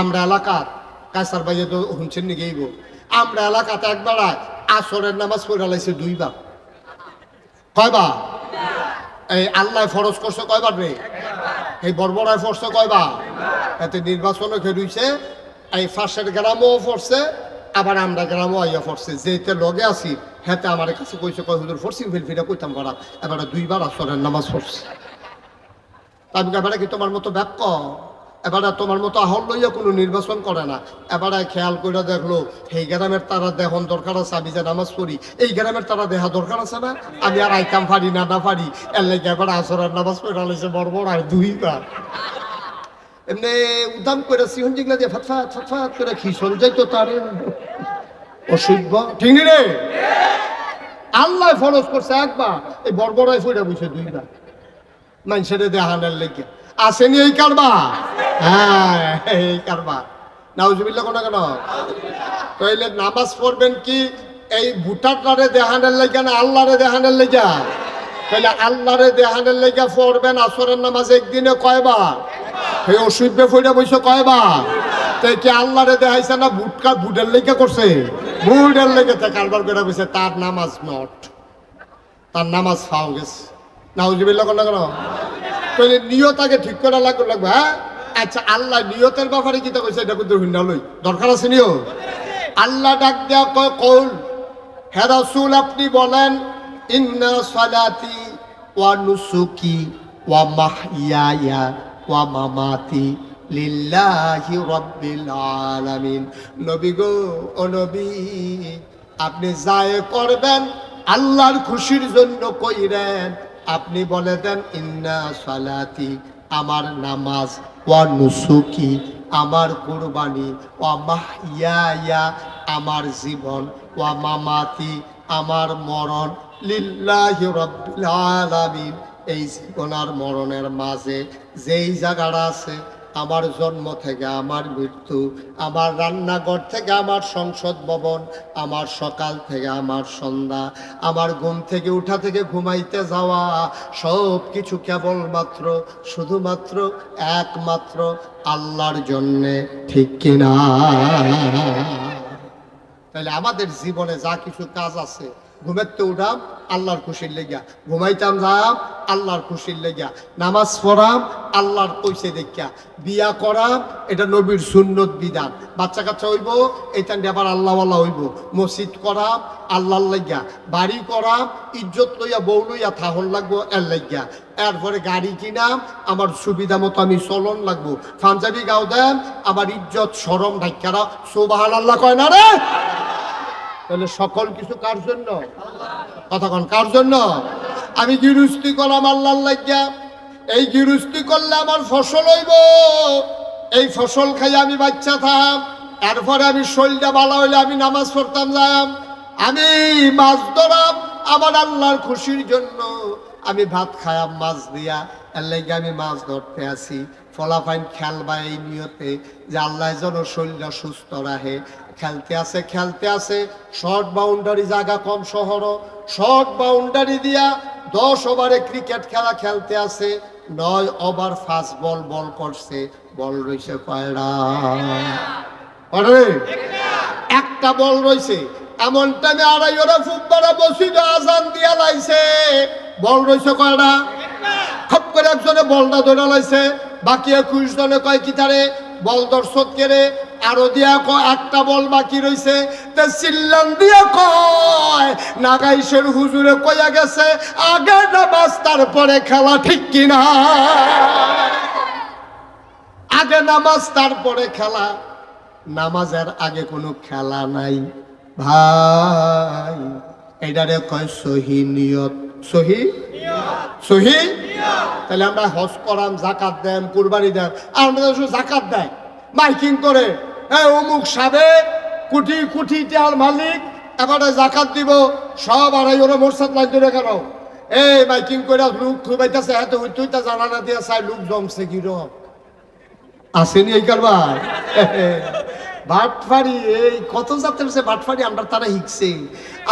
আমরা এলাকাত কাসার বাইয়ে তো শুনছেন নি গেইব। আমরা এলাকাতে একবার আসরের নামাজ পড়ে লাইছে দুইবার। কয়বার? এই আল্লাহ ফরজ করছে কয়বার রে? এই বর্বরায় ফরছে কয়বার? এতে নির্বাচনও খেলুইছে এই ফার্স্টের গ্রামও ফরছে, আবার আমরা গ্রামও আইয়া ফরছে। যেতে লগে আছি, হেতে আমার কাছে কইছে, কয়, হুজুর ফরসিং ফিলফিটা কইতাম করা। এবারে দুইবার আসরের নামাজ পড়ছে। আমি এবারে কি তোমার মতো ব্যাপ্য এবারে তোমার মতো আহল লইয়া কোনো নির্বাচন করে না। এবারে খেয়াল করে দেখল এই গ্রামের তারা দেহন দরকার আছে, আমি যে নামাজ পড়ি, এই গ্রামের তারা দেহা দরকার আছে না? আমি আর আইতাম পারি না না পারি। এর লাগে এবারে আসরের নামাজ পড়ে আলাইছে বড় আর দুইবার। এমনি উদাম করে সিহন যেগুলা দিয়ে ফাতফাত ফাতফাত করে খিসন যাইতো তার। অসুখ ঠিক রে? আল্লাহ ফরজ করছে একবার, এই বড়বড়ায় ফুটে বুঝছে দুইবার। মানুষের দেহানের লেগে। আসেনি এই কারবা হ্যাঁ এই কারবা নাউজুবিল্লা কোনা কেন? তাইলে নামাজ পড়বেন কি? এই ভুটারটারে দেহানের লেগে না আল্লাহরে দেহানের লেগা তাহলে আল্লাহরে দেহানের লেগা পড়বেন আসরের নামাজ একদিনে কয়বার? এই অসুবিধে ফইরা বইছে কয়বার? তাই কি আল্লাহরে দেখাইছে না ভুটকা ভুটের লেগে করছে? ভুটের লেগে তে কারবার করে বইছে তার নামাজ নট। তার নামাজ ফাও গেছে। নাউজুবিল্লা কোনা কেন? তাহলে নিয়ত আগে ঠিক করা লাগবে লাগবে হ্যাঁ? আচ্ছা। আল্লাহ নিয়তের ব্যাপারে কি তা কইছে এটা কিন্তু লই। দরকার আছে নিয়ত? আল্লাহ ডাক দেয়া কয় কৌল হে রাসূল আপনি বলেন ইন্না সালাতি ওয়া নুসুকি ওয়া মাহইয়ায়া ওয়া মামাতি লিল্লাহি রাব্বিল আলামিন। নবী গো ও নবী আপনি যায় করবেন আল্লাহর খুশির জন্য কইরেন আপনি বলে দেন, ইন্না সালাতি, আমার নামাজ, ওয়া নুসুকি, আমার কুরবানি, ওয়া মাহিয়া আমার জীবন, ওয়া মামাতি, আমার মরণ, লিল্লাহি এই জীবন আর মরণের মাঝে যেই জায়গাটা আছে আমার জন্ম থেকে আমার মৃত্যু, আমার রান্নাঘর থেকে আমার সংসদ ভবন, আমার সকাল থেকে আমার সন্ধ্যা, আমার ঘুম থেকে উঠা থেকে ঘুমাইতে যাওয়া, সব কিছু কেবলমাত্র, শুধুমাত্র একমাত্র আল্লাহর জন্যে, ঠিক কিনা? তাহলে আমাদের জীবনে যা কিছু কাজ আছে ঘুমেতে উঠাম, আল্লাহর খুশির লেগিয়া। ঘুমাইতাম যাম, আল্লাহর খুশির লেগিয়া। নামাজ পড়াম, আল্লাহর কইছে দেখিয়া। বিয়া করাম, এটা নবীর সুন্নত বিধান। বাচ্চা কাচ্চা হইব এটা আবার আল্লাহওয়ালা হইব। মসজিদ করাম, আল্লাহর লাগিয়া। বাড়ি করাম, ইজ্জত লইয়া বউ লইয়া থাহন লাগবো এর লাগিয়া। এরপরে গাড়ি কিনাম, আমার সুবিধা মতো আমি চলন লাগবো। পাঞ্জাবি গাও দেন, আমার ইজ্জত সরম ঢাক্কারা সোবাহান আল্লাহ কয় না রে? তাহলে সকল কিছু কার জন্য? কতক্ষণ কার জন্য? আমি গিরুস্তি করলাম আল্লাহ লাগিয়া এই গিরুস্তি করলে আমার ফসল হইব। এই ফসল খাই আমি বাচ্চা থাম। এরপরে আমি শরীরটা ভালো হইলে আমি নামাজ পড়তাম যাম আমি মাছ ধরাম আমার আল্লাহর খুশির জন্য। আমি ভাত খায়াম মাছ দিয়া। এর লাগে আমি মাছ ধরতে আসি। ফলাফাইন খেলবা এই নিয়তে যে আল্লাহ যেন শরীরটা সুস্থ রাখে। খেলতে আছে খেলতে আছে। শর্ট বাউন্ডারি জায়গা কম শহর। শর্ট বাউন্ডারি দিয়া দশ ওভারে ক্রিকেট খেলা খেলতে আছে। নয় ওভার ফাস্ট বল বল করছে। বল রয়েছে কয়রা? একটা বল রয়েছে এমন টাইমে আড়াই ওরা ফুটবলা বসিত আজান দিয়া লাইছে। বল রয়েছে কয়টা খপ করে একজনে বলটা ধরে লাইছে। বাকি একুশ জনে কয় কি তারে? বল দর্শক কেড়ে আরও দিয়া কয়, একটা বল বাকি রইছে। তে চিল্লান দিয়া কয়, নাগাইশের হুজুরে কইয়া গেছে, আগে নামাজ, তারপরে খেলা ঠিক কিনা? আগে নামাজ, তারপরে খেলা। নামাজের আগে কোনো খেলা নাই। ভাই, এটারে কয় সহি নিয়ত। সহি? সহি? তাহলে আমরা হজ করাম জাকাত দেন, কুরবানি দেন। আর আমাদের জাকাত দেয়। মাইকিং করে। এ অমুক সাবে কোটি কোটি টিয়ার মালিক, এবারে জাকাত দিব, সব আড়াই ওরা মোরসাদ লাইন ধরে কেন? এই মাইকিং করে লোক খুবাইতেছে এত হইতে জানা না দিয়ে চাই লোক জমছে কিরম আসেনি এই কারবার বাটফারি, এই কত জাতের সে বাটফারি আমরা তারা শিখছে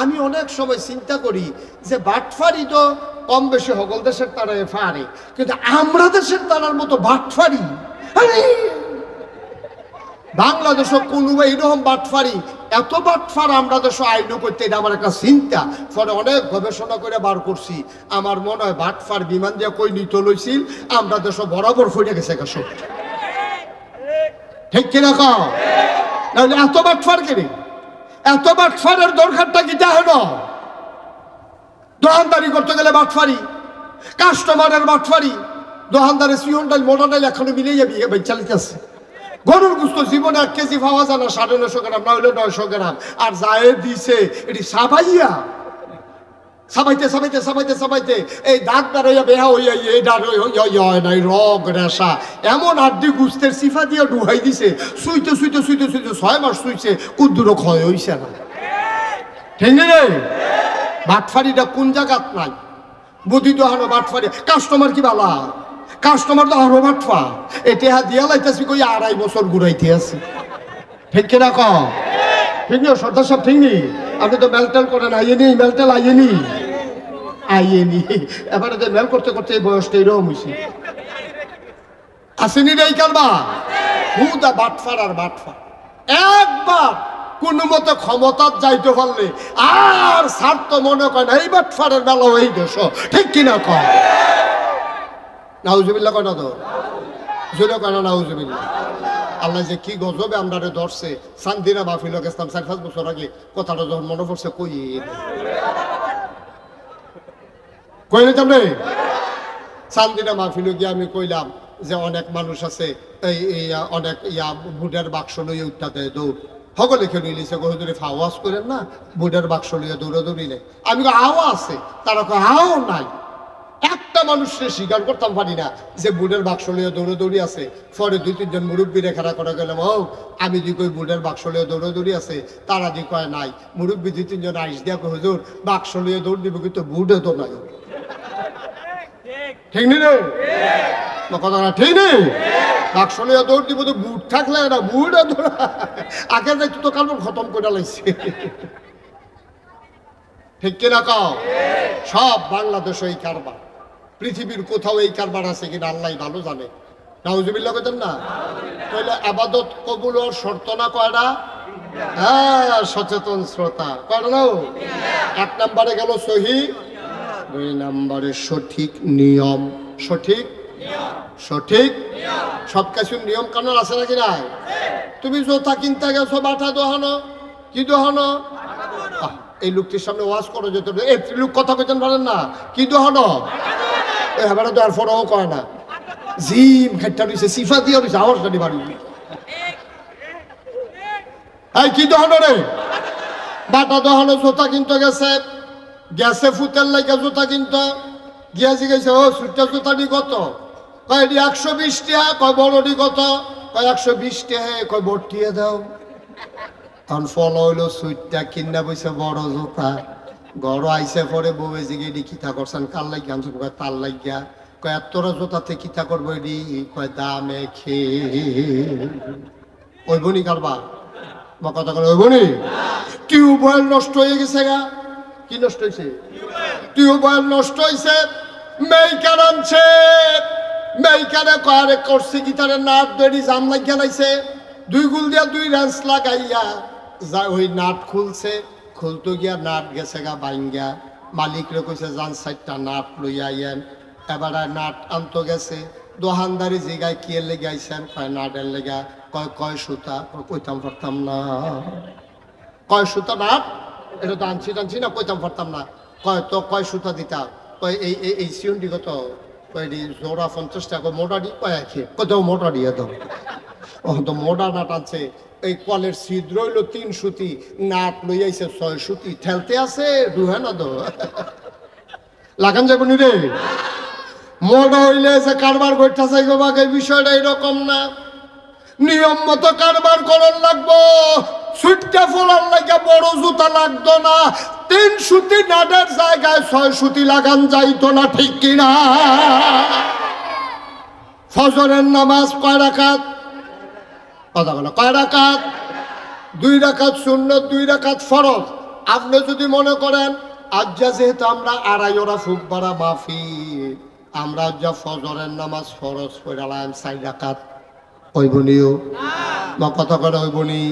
আমি অনেক সময় চিন্তা করি যে বাটফারি তো কম বেশি হগল দেশের তারা ফারে, কিন্তু আমরা দেশের তারার মতো বাটফারি, আরে! বাংলাদেশ কোনো এইরকম বাটফারি, এত বাটফার আমরা দেশ আইন করতে, এটা আমার একটা চিন্তা। পরে অনেক গবেষণা করে বার করছি। আমার মনে হয় বাটফার বিমান দিয়ে কই নিত লইছিল, আমরা দেশ বরাবর ফুটে গেছে একটা ঠিক কিনা কও? নাহলে এত বাটফার কেনে? এত বাটফারের দরকারটা কি হলো দোকানদারি করতে গেলে বাটফারি, কাস্টমারের বাটফারি দোকানদারে সিয়ন ডাল মোটা ডাল এখনও মিলে যাবি এবার চালিতেছে। গরুর গুস্ত জীবনে এক কেজি পাওয়া যায় না, সাড়ে নশো গ্রাম না হলে নয়শো গ্রাম। আর যায় দিছে, এটি সাবাইয়া। সাবাইতে সাবাইতে সাবাইতে সাবাইতে। এই দাঁত বেরোয়া বেহা হইয়া, এই হয় নাই, রগ, রেশা। এমন আড্ডি গুস্তের সিফা দিয়ে ডুহাই দিছে শুইতে শুইতে শুইতে শুইতে ছয় মাস শুইছে কুদ্দুরও ক্ষয় হইছে না। ঠিক রে বাটফারিটা কোন জায়গাত নাই? বুদ্ধি হানো বাটফারি। কাস্টমার কি বালা? কাস্টমার তো আরও বাটফা। এটা দিয়া লাইতেছি কই আড়াই বছর ঘুরাইতে আছি। ঠিক কিনা ক? ঠিক না সর্দার সব ঠিক নি? আপনি তো মেলটেল করেন আইয়েনি মেলটেল আইয়েনি আইয়েনি এবারে তো মেল করতে করতে এই বয়সটা এরকম হয়েছে আসেনি রে এই কারবা? হুদা বাটফার আর বাটফা। একবার কোনো মতো ক্ষমতার যাইতে পারলে আর স্বার্থ মনে করে না, এই বাটফারের বেলা এই দেশ ঠিক কিনা কয় নাউজুবিল্লা কয় না তো? জোরে কয় না নাউজুবিল্লা আল্লাহ যে কি গজবে আমরা ধরছে। সান্দিনা মাহফিল গেছিলাম চার পাঁচ বছর আগে কথাটা যখন মনে পড়ছে, কই কই নিতাম রে চান্দিনা মাহফিলে গিয়ে আমি কইলাম যে অনেক মানুষ আছে, এই অনেক ইয়া বুটের বাক্স লইয়ে উঠা দেয়, দৌড়। সকলে খেয়ে নিয়েছে গহদুরে ফাওয়াজ করেন না? বুটের বাক্স লইয়ে দৌড়াদৌড়ি নেই আমি আও আছে? তারা কয় আও নাই। একটা মানুষকে স্বীকার করতাম পারি না যে বুটের বাক্স লইয়ে দৌড়াদৌড়ি আছে। পরে দুই তিনজন মুরব্বীরে খেলা করে গেলাম ও আমি দি কই বুটের বাক্স লইয়ে দৌড়াদৌড়ি আছে তারা দি কয় নাই। মুরব্বী দুই তিনজন আইস দিয়া কই হুজুর বাক্স লইয়ে দৌড় দিব কিন্তু বুটে তো নাই। ঠিক নেই রে? কথা না ঠিক নেই বাক্স লইয়া দৌড় দিব তো বুট থাকলে না বুট আগে যাই তো কাল খতম করে লাইছে। ঠিক কিনা কাও? সব বাংলাদেশ এই কারবার। পৃথিবীর কোথাও এই কারবার আছে কিনা আল্লাহ ভালো জানে। নাউজুবিল্লাহ কেতেন না? তাহলে আবাদত কবুল ওর শর্ত না কয়টা হ্যাঁ সচেতন শ্রোতা কয়টা নাও? এক নম্বরে গেল সহি, দুই নম্বরে সঠিক নিয়ম। সঠিক? সঠিক? সব কিছুর নিয়ম কানুন আছে নাকি নাই? তুমি জোতা কিনতে গেছো, বাটা দোহানো, কি দোহানো? এই লোকটির সামনে ওয়াজ করো যেত এই লোক কথা কইতেন পারেন না। কি দোহানো? এবারে তো আর ফোনও কয় না। জিম ঘাটটা রয়েছে সিফা দিয়ে রয়েছে আওয়াজ জানি বাড়ি। এই কি দোহানো রে? বাটা দোহানো জোতা কিনতে গেছে গেছে ফুতের লাগে জুতা কিনতো। গিয়া জিজ্ঞেস ও সুটটা জুতাটি কত? কয়, এটি একশো বিশ টাকা কয় বড়টি কত? কয়, একশো বিশ টাকা কয় বটিয়ে দাও। তখন ফল হইল সুইটটা কিনা বইছে বড় জুতা। গড় আইসে পরে বউয়ে জিগে এটি কিতা করছেন, কার লাগিয়া? আনছেন কয় তার লাগিয়া। কয় এতটা জুতাতে কিতা করব এটি কয়, দামে খেয়ে ওই বনি কারবার বা কথা করে ওই বনি? টিউবওয়েল নষ্ট হয়ে গেছে গা। কি নষ্ট হয়েছে টিউবওয়েল নষ্ট হয়েছে মেইকার আনছে। মেইকারে কয়ারে করছে গিটারে নাট দড়ি জাম লাগিয়া লাইছে? দুই গুল দিয়া দুই রেঞ্চ লাগাইয়া যা ওই নাট খুলছে। খুলতো গিয়া নাট গেছে গা বাইঙ্গা মালিকরে কইছে, যান সাইডটা নাট লইয়া আইয়েন। এবারে নাট আনতো গেছে। দোহানদারি জিগায় কি লেগে আইছেন? কয়, নাটের লেগা। কয় কয় সুতা? কয়, কইতাম পারতাম না। কয়, সুতা নাট? এটা তো আনছি টানছি না, কইতাম পারতাম না। কয়, তো কয় সুতা দিতা? কয়, এই এই এই সিউন্ডি কত? জোড়া টাকা, মোটা নাট আছে? এই কলের হইল তিন সুতি, নাট লই আইছে ছয় সুতি। ঠেলতে আছে না লাগান যাব নি রে? মোটা হইলে যে কারবার করতে চাই গো বাকে বিষয়টা এরকম না। নিয়ম মতো কারবার করন লাগবো। সুইটটা ফোলার লাগে বড় জুতা লাগতো না। তিন সুতি নাটের জায়গায় ছয় সুতি লাগান যাইতো না ঠিক কিনা? ফজরের নামাজ কয় রাকাত? কথা বলো কয় রাকাত? দুই রাকাত শূন্য দুই রাকাত ফরজ। আপনি যদি মনে করেন আজ যা যেহেতু আমরা আড়াই ওরা ফুক বাড়া মাফি আমরা যা ফজরের নামাজ ফরজ পড়ালাম চাই রাকাত। ওই বলিও বা কথা করে ওই বনি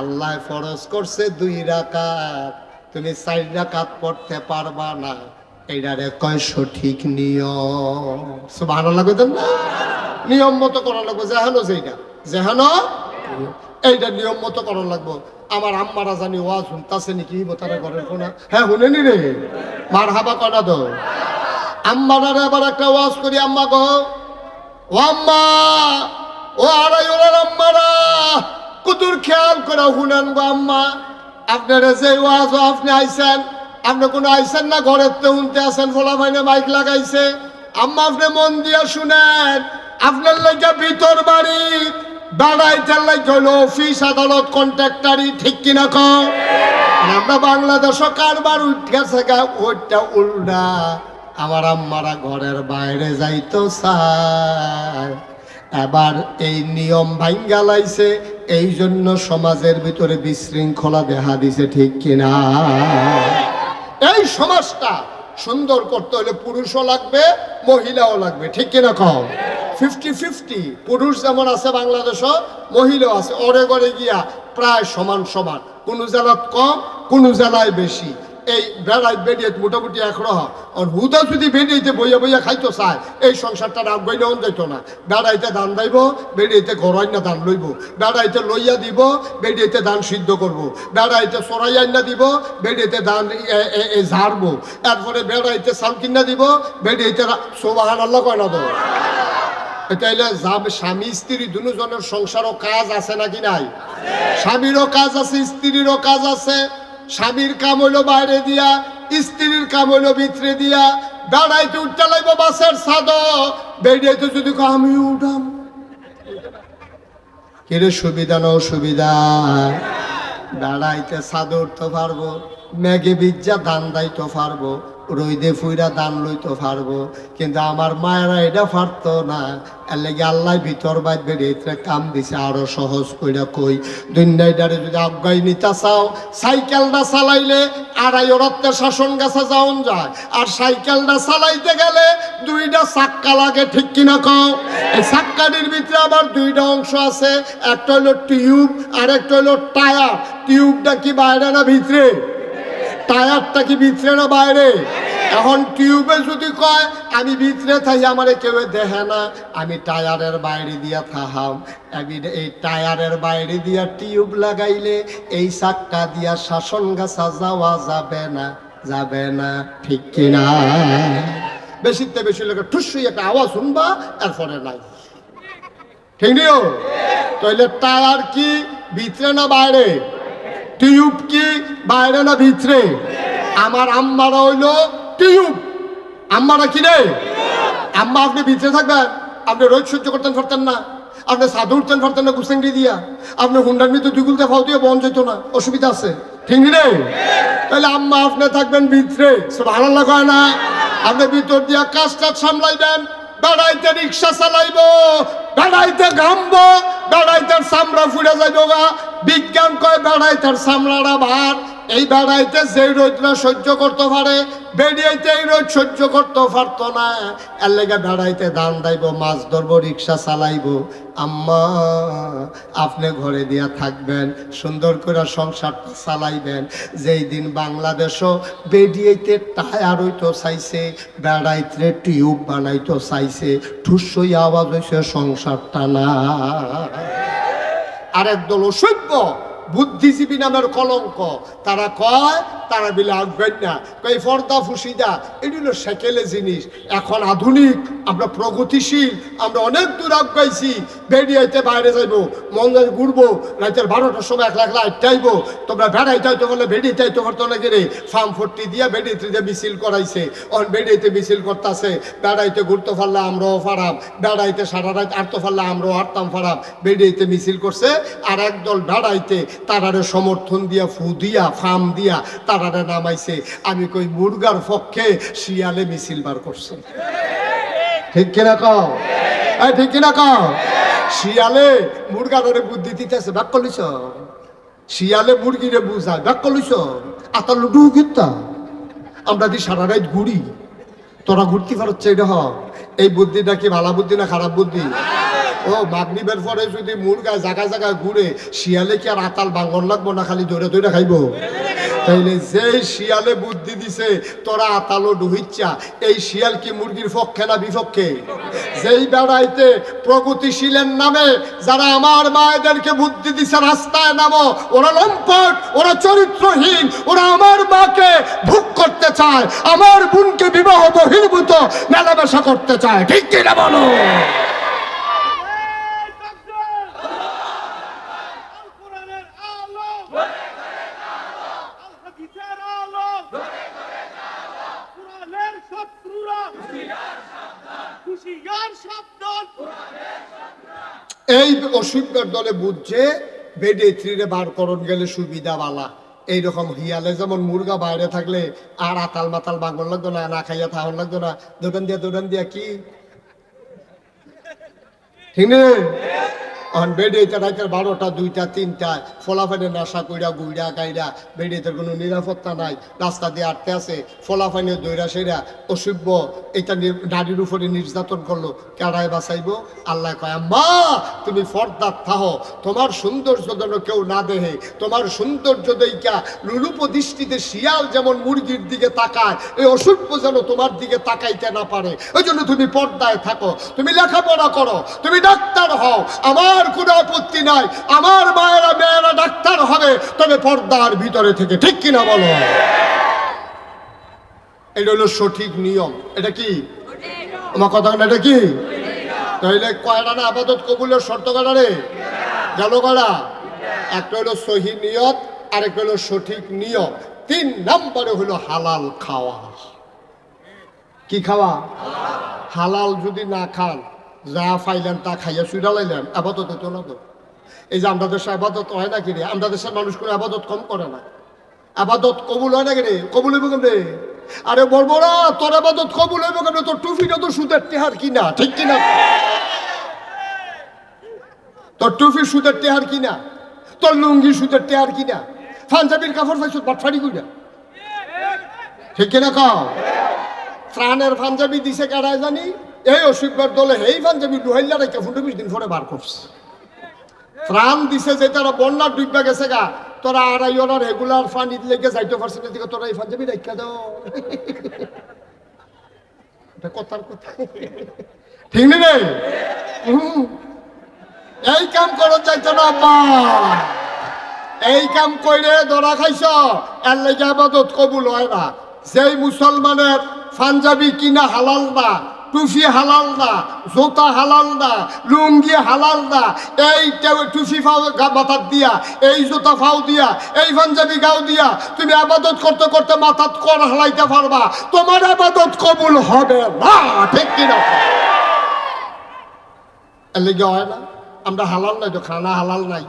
আল্লাহ ফরজ করছে দুই রাকাত। তুমি চার রাকাত পড়তে পারবা না। এইটারে কয় সঠিক নিয়ম। ভালো লাগবে তো না। নিয়ম মতো করা লাগবে যেহানো যেইটা যেহানো এইটা নিয়ম মতো করা লাগবো। আমার আম্মারা জানি ওয়াজ শুনতাছে নাকি তারা ঘরের কোনা হ্যাঁ শুনেনি রে। মার হাবা কনা তো? আম্মারা এবার একটা ওয়াজ করি, আম্মা গো। ও আম্মা, ও আড়াই ওরার আম্মারা। কুতুর খেয়াল করে শুনেন গো আম্মা। আপনারা যে ওয়াজ আপনি আইছেন, আপনি কোনো আইসেন না, ঘরের তো শুনতে আসেন ফলা ভাইনে মাইক লাগাইছে। আম্মা, আপনি মন দিয়া শুনেন, আপনার লাগে ভিতর বাড়ি বেড়াইতে লাগে হলো অফিস আদালত কন্ট্রাক্টারি ঠিক কিনা কম আমরা বাংলাদেশ কারবার উঠ গেছে গা, ওইটা উল্টা। আমার আম্মারা ঘরের বাইরে যাইতো চায় এবার এই নিয়ম ভাঙ্গা লাইছে, এই জন্য সমাজের ভিতরে বিশৃঙ্খলা দেখা দিছে, ঠিক কিনা? এই সমাজটা সুন্দর করতে হলে পুরুষও লাগবে, মহিলাও লাগবে, ঠিক কিনা কম ফিফটি ফিফটি, পুরুষ যেমন আছে বাংলাদেশও, মহিলাও আছে। ওরে গড়ে গিয়া প্রায় সমান সমান। কোনো জেলাত কম, কোনো জেলায় বেশি। এই বেড়াই বেরিয়ে মোটামুটি এক রহ। আর হুদা যদি বেরিয়েতে বইয়া বইয়া খাইতো চায় এই সংসারটা রাগ বইলে অন যাইতো না। বেড়াইতে ধান দাইব বেরিয়েতে ঘরাই না ধান লইব। বেড়াইতে লইয়া দিব বেরিয়েতে ধান সিদ্ধ করব। বেড়াইতে সরাই আইনা দিব বেরিয়েতে এ ঝাড়বো। এরপরে বেড়াইতে সাল কিনা দিব বেরিয়েতে সোবাহান আল্লাহ কয় না তো? তাইলে স্বামী, স্ত্রী দুজনের সংসারও কাজ আছে নাকি নাই? স্বামীরও কাজ আছে, স্ত্রীরও কাজ আছে। স্বামীর কাম হইল বাইরে দিয়া, স্ত্রীর কাম হইল ভিতরে দিয়া। বেড়াইতে উঠতে লাগব বাসের সাদ বেড়াইতে যদি আমি উঠাম। কিরে সুবিধা না অসুবিধা? বেড়াইতে সাদ উঠতে পারব, মেঘে বিজ্জা ধান দাইতে পারব। রইদে ফুইরা দান লইতে পারব কিন্তু আমার মায়েরা এটা পারতো না। এর আল্লাহ ভিতর বাইর বেরিয়ে কাম দিছে, আরও সহজ কইরা কই। দুনিয়াটারে যদি আজ্ঞাই নিতে চাও, সাইকেলটা চালাইলে আড়াই অরত্বে শাসন গাছা যাওন যায়। আর সাইকেলটা চালাইতে গেলে দুইটা চাক্কা লাগে, ঠিক কিনা কও? এই চাক্কাটির ভিতরে আবার দুইটা অংশ আছে, একটা হলো টিউব আর একটা হলো টায়ার। টিউবটা কি বাইরে না ভিতরে? টায়ারটা কি ভিতরে না বাইরে। এখন টিউবে যদি কয় আমি ভিতরে থাকি আমারে কেউ দেখে না আমি টায়ারের বাইরে দিয়া থাহাম। আমি এই টায়ারের বাইরে দিয়া টিউব লাগাইলে এই চাক্কা দিয়া শাসন গাছা যাওয়া যাবে না যাবে না ঠিক কিনা? বেশিতে বেশি লোকের ঠুসুই একটা আওয়াজ শুনবা এরপরে নাই। ঠিক নিও? তাইলে টায়ার কি ভিতরে না বাইরে? টিউব কি বাইরে না ভিতরে? আমার আম্মারা হইল টিউব। আম্মারা কি রে আম্মা আপনি ভিতরে থাকবেন, আপনি রোজ সহ্য করতেন পারতেন না। আপনি সাধু উঠতেন পারতেন না গুসেঙ্গি দিয়া। আপনি হুন্ডার মৃত্যু দুগুলতে ফাও দিয়ে বন যেত না, অসুবিধা আছে। ঠিক রে তাহলে আম্মা আপনি থাকবেন ভিতরে। সব ভালো লাগায় না, আপনি ভিতর দিয়া কাজ টাজ সামলাইবেন বেড়াইতে রিক্সা চালাইব বেড়াইতে ঘামব বেড়াইতে চামড়া ফুড়ে যাইব গা। বিজ্ঞান কয় বেড়াইতে চামড়াটা ভার এই বেড়াইতে যে রোদটা সহ্য করতে পারে বেরিয়েতে এই রোদ সহ্য করতে পারতো না। এর লেগে বেড়াইতে ধান দাইব, মাছ ধরবো, রিক্সা চালাইবো। আম্মা, আপনি ঘরে দিয়া থাকবেন, সুন্দর করে সংসারটা চালাইবেন। যেই দিন বাংলাদেশও বেরিয়েতে টায়ার হইতো চাইছে, বেড়াইতে টিউব বানাইতো চাইছে ঠুসই আওয়াজ হয়েছে সংসারটা না আরেক দল অসভ্য। বুদ্ধিজীবী নামের কলঙ্ক। তারা কয়, তারা বিলে আগ্রহ না। কই ফর্দা ফুসিদা, এটি সেকেলে জিনিস। এখন আধুনিক, আমরা প্রগতিশীল, আমরা অনেক দূর আগাইছি বেরিয়েতে বাইরে যাইবো মঙ্গল ঘুরবো, রাতের বারোটার সময় এক লাখ লাইট আইবো। তোমরা বেড়াইতে হইতে বলে বেরিয়েতে হইতে পারতো না গেলে ফার্ম ফোরটি দিয়া দিয়ে মিছিল করাইছে, অন বেরিয়েতে মিছিল করতেছে। বেড়াইতে ঘুরতে পারলে আমরাও ফারাম বেড়াইতে সারা রাত আটতে পারলে আমরাও আটতাম ফারাম বেরিয়েতে মিছিল করছে আর একদল বেড়াইতে তারারে সমর্থন দিয়া, ফু দিয়া ফার্ম দিয়া তারারে নামাইছে। আমি কই, মুরগার পক্ষে শিয়ালে মিছিল বার করছে। ঠিক কিনা কও? এই ঠিক কিনা কও? শিয়ালে মুরগারে বুদ্ধি দিতেছে বাক কলিছ শিয়ালে মুরগিরে বুঝায় বাক কলিছ আতা লুডু গিতা? আমরা দি সারা রাত ঘুরি। তোরা ঘুরতে পারছে এটা হ। এই বুদ্ধিটা কি ভালো বুদ্ধি না খারাপ বুদ্ধি? ও মাগরিবের পরে যদি মুরগা জায়গায় জায়গায় ঘুরে শিয়ালে কি আর আতাল বাঙ্গন লাগবো না খালি দৌড়ে দৌড়ে খাইবো? তাইলে যেই শিয়ালে বুদ্ধি দিছে, তোরা আতালো ডুহিচ্ছা এই শিয়াল কি মুরগির পক্ষে না বিপক্ষে? যেই বেড়াইতে প্রগতিশীলের নামে যারা আমার মায়েদেরকে বুদ্ধি দিছে, রাস্তায় নামো, ওরা লম্পট, ওরা চরিত্রহীন, ওরা আমার মাকে ভোগ করতে চায়, আমার বোনকে বিবাহ বহির্ভূত, মেলামেশা করতে চায়। ঠিক কিনা বলো? দলে বুঝছে, বেডে থ্রিরে বার করণ গেলে সুবিধা বালা এইরকম হিয়ালে যেমন মুরগা বাইরে থাকলে আর আতাল মাতাল বাঙ্গল লাগতো না না খাইয়া থাহন লাগতো না। দোকান দিয়া দোকান দিয়া কি? ঠিক না অন বেডেতে রাতের বারোটা, দুইটা, তিনটা ফলাফাইনে নেশা কইরা, গুইরা গাইরা বেডেতে কোনো নিরাপত্তা নাই। রাস্তা দিয়ে আটকে আছে ফলাফাইনে দৈরা সেরা, অসভ্য। এটা নারীর উপরে নির্যাতন করল, কেড়ায় বাঁচাইবো? আল্লাহ কয় মা তুমি ফর্দার থাহ। তোমার সৌন্দর্য যেন কেউ না দেহে তোমার সৌন্দর্য দেইকা লুলুপ দৃষ্টিতে শিয়াল যেমন মুরগির দিকে তাকায়, এই অসভ্য যেন তোমার দিকে তাকাইতে না পারে। ওই জন্য তুমি পর্দায় থাকো, তুমি লেখাপড়া করো, তুমি ডাক্তার হও। আমার কোনো আপত্তি নাই। আমার মায়েরা, মেয়েরা ডাক্তার হবে, তবে পর্দার ভিতরে থেকে, ঠিক কিনা বলো? এটা হলো সঠিক নিয়ম। এটা কি? আমার কথা এটা কি? তাইলে কয়টা না আপাতত কবুলের শর্ত কাটা রে? গেল কয়টা? একটা হলো সহি নিয়ত, আরেকটা হলো সঠিক নিয়ম। তিন নম্বরে হলো হালাল খাওয়া। কি খাওয়া? হালাল যদি না খান যা ফাইলেন তা খাইয়া সুইরা লাইলেন আপাতত তো না তো এই যে আমরা দেশে আবাদত হয় না কিরে আমরা দেশের মানুষ কোনো আবাদত কম করে না। আবাদত কবুল হয় না কিরে কবুল হইব কেমনে? আরে বলব না তোর আবাদত কবুল হইব কেমনে? তোর টুফিটা তো সুদের টেহার কিনা, ঠিক কিনা? তোর টুফি সুদের টেহার কিনা? তোর লুঙ্গি সুদের টেহার কিনা? পাঞ্জাবির কাপড় পাইছ, বাটফাড়ি কইনা ঠিক কিনা কাও? ত্রাণের পাঞ্জাবি দিছে কারায় জানি? এই অসুখবার দলে এই পাঞ্জাবি ডুহাইলা রেখে ফুটো বিশ দিন পরে বার করছে। ত্রাণ দিছে যে তারা বন্যা ডুববা গেছে গা। তোরা আড়াই ওরা রেগুলার ফান্ড লেগে যাইতে পারছে না দিকে তোরা এই পাঞ্জাবি রেখা দাও। কথার কথা। ঠিক নেই। এই কাম করো চাইতো না আব্বা। এই কাম কইরে ধরা খাইছ, এর লেগে আবাদত কবুল হয় না। যেই মুসলমানের পাঞ্জাবি কিনা হালাল না টুফি হালাল না, জোতা হালাল না, লুঙ্গি হালাল না, এই টে- টুফি ফাও মাথার দিয়া, এই জোতা ফাও দিয়া, এই পাঞ্জাবি গাও দিয়া, তুমি আবাদত করতে করতে মাথাত কর হালাইতে পারবা, তোমার আবাদত কবুল হবে না, ঠিক কিনা এর লেগে হয় না, আমরা হালাল নাই তো খানা হালাল নাই,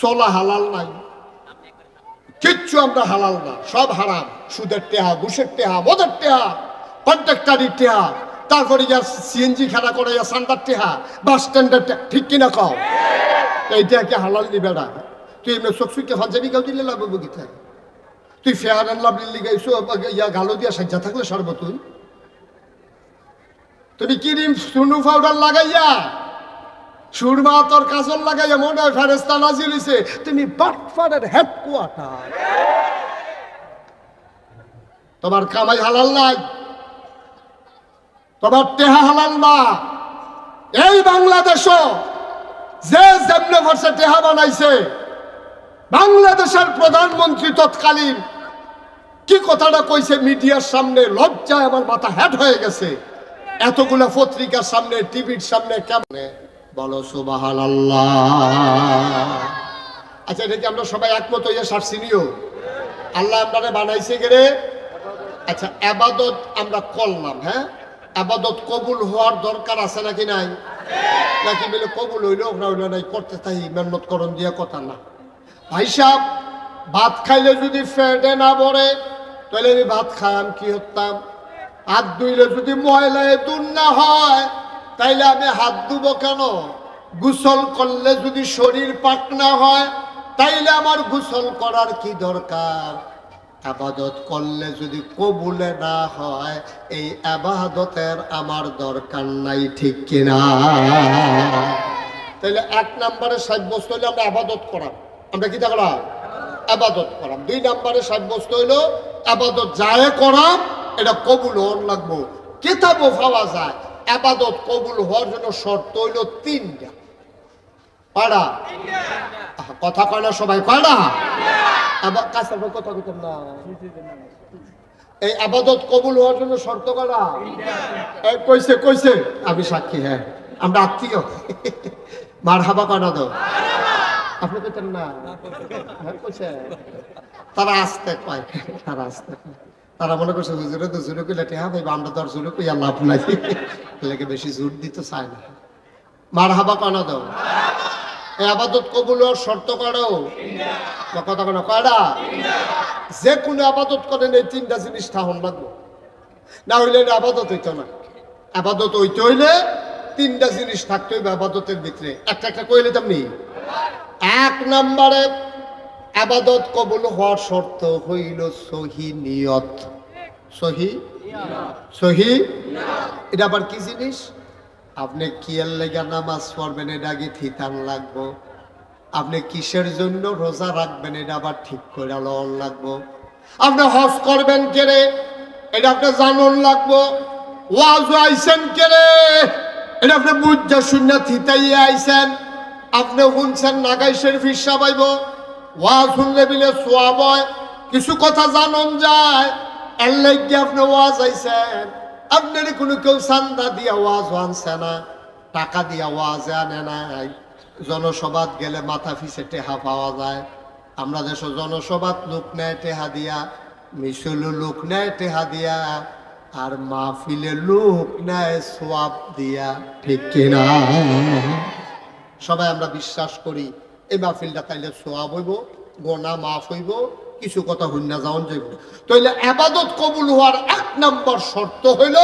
চলা হালাল নাই, কিচ্ছু আমরা হালাল না, সব হারাম, সুদের টেহা, ঘুষের টেহা, মদের টেহা, কন্ট্রাক্টারির টেহা তারপরে ইয়া সিএনজি খেলা করে ইয়া সান্ডার টেহা, বাস স্ট্যান্ডের ঠিক কিনা কও? এইটা কি হালাল নিবে না তুই এমনি চকচুকে ফাঞ্জাবি গাও দিলে লাভ হব গীতা তুই ফেয়ার অ্যান্ড লাভলি লিগাইছো ইয়া গালো দিয়া সাজ্জা থাকলে সারব তুই। তুমি ক্রিম সুনু পাউডার লাগাইয়া, সুরমা তোর কাজল লাগাইয়া মনে হয় ফেরেস্তা নাজিল হইছে। তুমি বাটফারের হেডকোয়ার্টার। তোমার কামাই হালাল নাই? তোমার টেহা হালাল না। এই বাংলাদেশ যে যেমনে ভার্সে টেহা বানাইছে, বাংলাদেশের প্রধানমন্ত্রী তৎকালীন কি কথাটা কইছে মিডিয়ার সামনে লজ্জায় আমার মাথা হ্যাট হয়ে গেছে। এতগুলা পত্রিকার সামনে, টিভির সামনে কেমনে? বলো সুবাহান আচ্ছা এটা কি আমরা সবাই একমত হইয়া সারছি নিও? আল্লাহ আপনারা বানাইছে গেরে আচ্ছা আবাদত আমরা করলাম হ্যাঁ? আবাদত কবুল হওয়ার দরকার আছে নাকি নাই? নাকি বলে কবুল হইল ওরা হইল নাই, করতে তাই মেহনত করণ দিয়ে কথা না। ভাই সাহেব, ভাত খাইলে যদি ফেটে না পড়ে, তাহলে আমি ভাত খাইলাম কি হতাম? হাত ধুইলে যদি ময়লায় দূর না হয়, তাইলে আমি হাত ধুব কেন? গোসল করলে যদি শরীর পাক না হয়, তাইলে আমার গোসল করার কি দরকার? আবাদত করলে যদি কবুলে না হয়, এই আবাদতের আমার দরকার নাই, ঠিক কিনা? তাহলে এক নম্বরে সাব্যস্ত হইলে আমরা আবাদত করাম। আমরা কি দেখলাম আবাদত করাম। দুই নম্বরে সাব্যস্ত হইল, আবাদত যায় করাম, এটা কবুল হওয়ার লাগবো। কিতাবও পাওয়া যায়, আবাদত কবুল হওয়ার জন্য শর্ত হইল তিনটা। কয়টা কথা কয় না সবাই কয়টা কথা এই আবাদত কবুল হওয়ার জন্য শর্ত করা। কইছে কইছে। আমি সাক্ষী হ্যাঁ। আমরা আত্মীয়। মার হাবা কয়না তো? আপনি কইতেন না? হ্যাঁ, তারা আসতে কয় তারা আসতে তারা মনে করছে হুজুরে তো জুড়ে কইলে হ্যাঁ ভাই আমরা তো আর জুড়ে কই আল্লাহ আপনার লেগে বেশি জোর দিতে চায় না। মার হাবা কয়না দাও আবাদত কবুল শর্ত করো? কথা কোনো কয়টা যে কোনো আবাদত করেন এই তিনটা জিনিস থাহন লাগবো। না হইলে এটা আবাদত হইতো না। আবাদত হইতে হইলে তিনটা জিনিস থাকতে হইবে আবাদতের ভিতরে। একটা একটা কইলে তেমনি এক নম্বরে আবাদত কবুল হওয়ার শর্ত হইল সহি নিয়ত। সহি? সহি? এটা আবার কি জিনিস? আপনি কিয়ের লেগা নামাজ পড়বেন, এটা আগে থিতান লাগবো? আপনি কিসের জন্য রোজা রাখবেন, এটা আবার ঠিক করে লন লাগবো? আপনি হজ করবেন কেরে এটা আপনি জানুন লাগবো? ওয়াজ আইসেন কেরে এটা আপনি বুঝা শূন্য থিতাইয়ে আইসেন আপনি শুনছেন নাগাই শরীফ পাইব ওয়াজ শুনলে বিলে সোয়াব হয়, কিছু কথা জানন যায়। এর লাগি আপনি ওয়াজ আইসেন আপনার কোনো কেউ চান্দা দিয়া ওয়াজ আনছে না, টাকা দিয়া ওয়াজ আনে নাই। জনসভাত গেলে মাথা ফিসে টেহা পাওয়া যায়। আমরা দেশ জনসভাত লোক নেয় টেহা দিয়া মিশলু লোক নেয় টেহা দিয়া, আর মাহফিলে লোক নেয় সোয়াব দিয়া। ঠিক কিনা? সবাই আমরা বিশ্বাস করি, এই মাহফিলটা তাইলে সোয়াব হইব, গোনা মাফ হইব। কিছু কথা হইনা যাওন যাইব তাইলে আবাদত কবুল হওয়ার এক নম্বর শর্ত হইল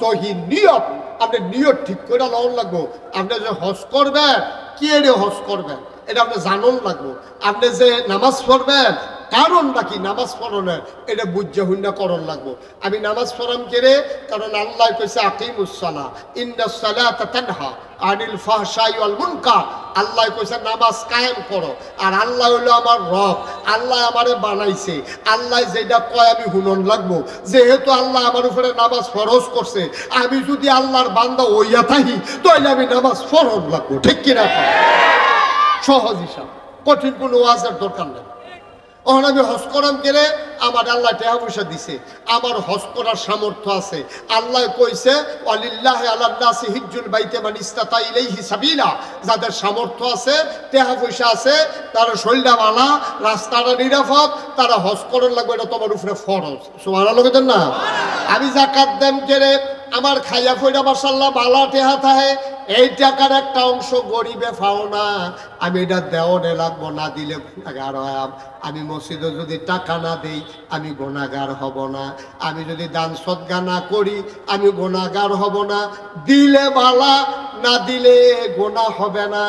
সহি নিয়ত। আপনি নিয়ত ঠিক করে লওয়ার লাগবো। আপনি যে হজ করবেন, কি হজ করবেন? এটা আপনি জানন লাগবো। আপনি যে নামাজ পড়বেন কারণ নাকি নামাজ পড়নের এটা বুঝে হুন্না করণ লাগবো। আমি নামাজ পড়াম কেরে কারণ আল্লাহ কইছে আকিমুসসালা ইন্না সালাতা তানহা আনিল ফাহশাই ওয়াল মুনকার। আল্লাহ কইছে, নামাজ কায়েম করো। আর আল্লাহ হলো আমার রব। আল্লাহ আমারে বানাইছে। আল্লাহ যেটা কয়, আমি হুনন লাগবো। যেহেতু আল্লাহ আমার উপরে নামাজ ফরজ করছে, আমি যদি আল্লাহর বান্দা হইয়া থাকি তাহলে আমি নামাজ ফরজ লাগবো। ঠিক কিনা? সহজ হিসাব। কঠিন কোনো ওয়াজের দরকার নেই। ওখানে আমি হজ করাম গেলে আমার আল্লাহ টাকা পয়সা দিছে। আমার হজ করার সামর্থ্য আছে। আল্লাহ কইছে অলিল্লাহ আল্লাহ হিজ্জুল বাইতে মান ইস্তাতা ইলাইহি সাবিলা। যাদের সামর্থ্য আছে টাকা পয়সা আছে, তারা শরীরটা বালা, রাস্তাটা নিরাপদ, তারা হজ করার লাগবে, এটা তোমার উপরে ফরজ। সোমারা লোক না? আমি জাকাত দেন কেড়ে আমার খাইয়া ফইরা মাসাল্লাহ বালা টেহা থাহে এই টাকার একটা অংশ গরিবে পাও না। আমি এটা দেওয়ানে লাগবো, না দিলে গুণাগার হয়াম আমি মসজিদে যদি টাকা না দেই, আমি গুণাগার হব না। আমি যদি দান সদ্গা না করি, আমি গুণাগার হব না। দিলে বালা, না দিলে গোনা হবে না।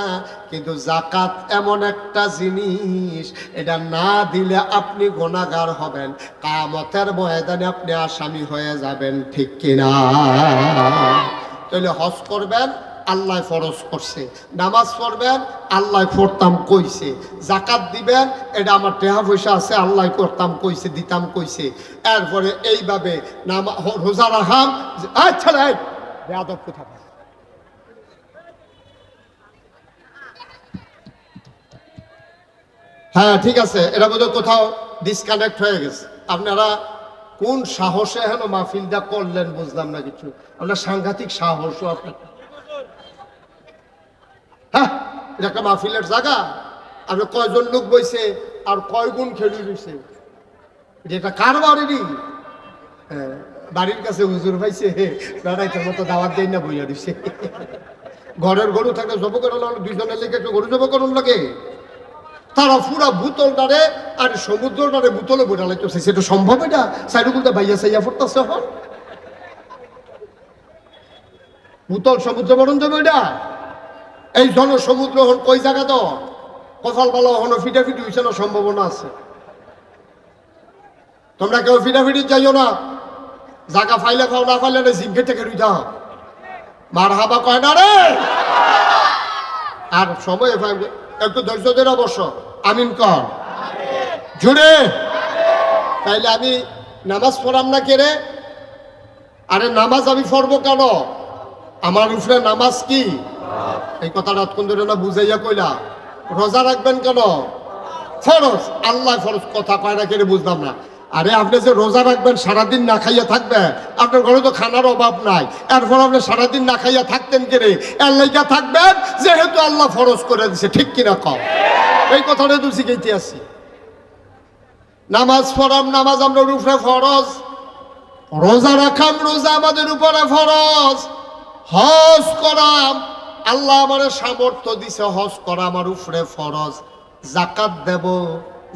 কিন্তু জাকাত এমন একটা জিনিস, এটা না দিলে আপনি গোনাগার হবেন। কামতের ময়দানে আপনি আসামি হয়ে যাবেন, ঠিক কিনা? তাহলে হজ করবেন? আল্লাহ ফরজ করছে। নামাজ পড়বেন, আল্লাহ পড়তাম কইছে। জাকাত দিবেন, এটা আমার টেহা পয়সা আছে, আল্লাহ করতাম কইছে, দিতাম কইছে। এরপরে এইভাবে নামা রোজা রাখাম আচ্ছা বেয়াদব কোথা হ্যাঁ ঠিক আছে, এটা বোধহয় কোথাও ডিসকানেক্ট হয়ে গেছে। আপনারা কোন সাহসে হেন মাহফিলটা করলেন বুঝলাম না কিছু। আপনার সাংঘাতিক সাহসও আপনার। হ্যাঁ এটা একটা মাহফিলের জায়গা। আপনি কয়জন লোক বইছে আর কয় গুণ খেলি রয়েছে এটা একটা কার বাড়িরই হ্যাঁ, বাড়ির কাছে হুজুর পাইছে বেড়াইতে মতো দাওয়াত দেয় না বইয়া দিছে। ঘরের গরু থাকলে জব করে দুইজনের লেগে একটু গরু জব করুন লাগে। তারা পুরা বুতলটারে আর সমুদ্র ডারে বুতলে বইটা লাগতেছে। সেটা সম্ভব এটা? সাইডুকুলটা ভাইয়া সাইয়া ফুটতেছে হন বুতল সমুদ্র বরণ যাবে এটা? এই জন সমুদ্র হন কই জায়গা তো? কপাল বালা হন ফিটাফিটি হইছে না, সম্ভাবনা আছে। তোমরা কেউ ফিটাফিটি যাইও না? জাগা ফাইলে খাও, না ফাইলে জিমকে থেকে রুই যাও। মার হাবা কয় না রে? আর সময় একটু ধৈর্য ধরে অবশ্য আমিন কর। জুড়ে তাইলে আমি নামাজ পড়াম না কে রে? আরে নামাজ আমি পড়ব কেন? আমার উপরে নামাজ কি? এই কথাটা কোন ধরে বুঝাইয়া কইলা, রোজা রাখবেন কেন? ফরজ, আল্লাহ ফরজ কথা কয় না বুঝলাম না। আরে আপনি যে রোজা রাখবেন, সারাদিন না খাইয়া থাকবে আপনার ঘরে তো খানার অভাব নাই। এরপর আপনি সারাদিন না খাইয়া থাকতেন কেড়ে এর লাইগা থাকবেন, যেহেতু আল্লাহ ফরজ করে দিছে, ঠিক কিনা কম এই কথাটা তো শিখাইতে আছি নামাজ পড়াম, নামাজ আমরা উপরে ফরজ। রোজা রাখাম, রোজা আমাদের উপরে ফরজ। হজ করাম আল্লাহ আমার সামর্থ্য দিছে হজ করা আমার উপরে ফরজ। জাকাত দেব,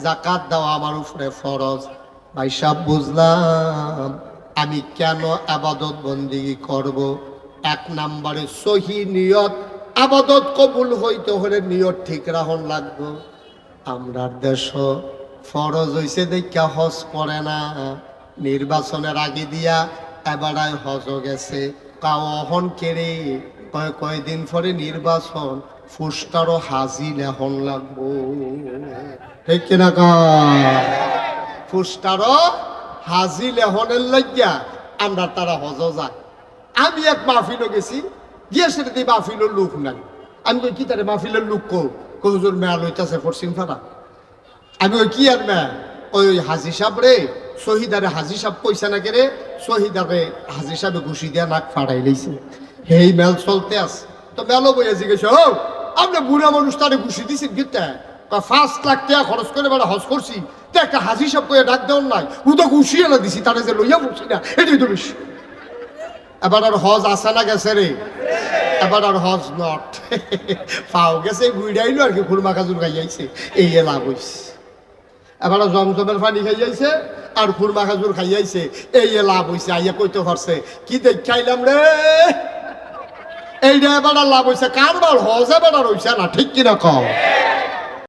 জাকাত দেওয়া আমার উপরে ফরজ। ভাই সাহেব, বুঝলাম। আমি কেন আবাদত বন্দিগি করব? এক নম্বরে সহি নিয়ত। আবাদত কবুল হইতে হলে নিয়ত ঠিক রাহন লাগবো। আমরার দেশ ফরজ হইছে দেখা হজ করে না। নির্বাচনের আগে দিয়া এবারায় হজ গেছে। কাও অহন কেড়ে কয়দিন পরে নির্বাচন ফুসটারও হাজি লেহন লাগবো। ঠিক কিনা কয়? ফুসটারও হাজি লেহনের লাগিয়া আমরা তারা হজ যায়। আমি এক মাহফিলও গেছি, গিয়ে সেটা দিয়ে মাহফিলের লোক নাই। আমি কি তারে মাহফিলের লোক কো? কজুর মেয়া লইতাছে ফরসিং ফাটা আমি ওই কি আর মেয়া? ওই হাজি সাহেব রে শহীদারে হাজি সাহেব পয়সা না কেরে শহীদারে হাজি সাহেবে ঘুষি দিয়া নাক ফাড়াই লইছে। হেই মেল চলতে আছে। তো মেলও বইয়া জিজ্ঞেস ও, আপনি বুড়া মানুষ তারে ঘুষি দিছেন কিতা পাঁচ লাখ টাকা খরচ করে বেড়া হজ করছি। তো একটা হাজি সব কয়ে ডাক দেওয়ার নাই। ও তো ঘুষি এনে দিছি, তারে যে লইয়া বলছি না, এটাই তো বেশি। এবার আর হজ আসে না গেছে রে। এবার আর হজ নট। পাও গেছে বুড়াইলো আর কি, খুরমা খাজুর খাইয়াইছে এই লাভ হইছে এবার জমজমের পানি খাই খাইয়াইছে আর খুরমা খাজুর খাইয়াইছে এই লাভ হইছে আইয়া কইতে পারছে। কি দেখাইলাম রে? এইটা এবার লাভ হয়েছে কারবার হজে বেড়া রয়েছে না ঠিক কিনা কম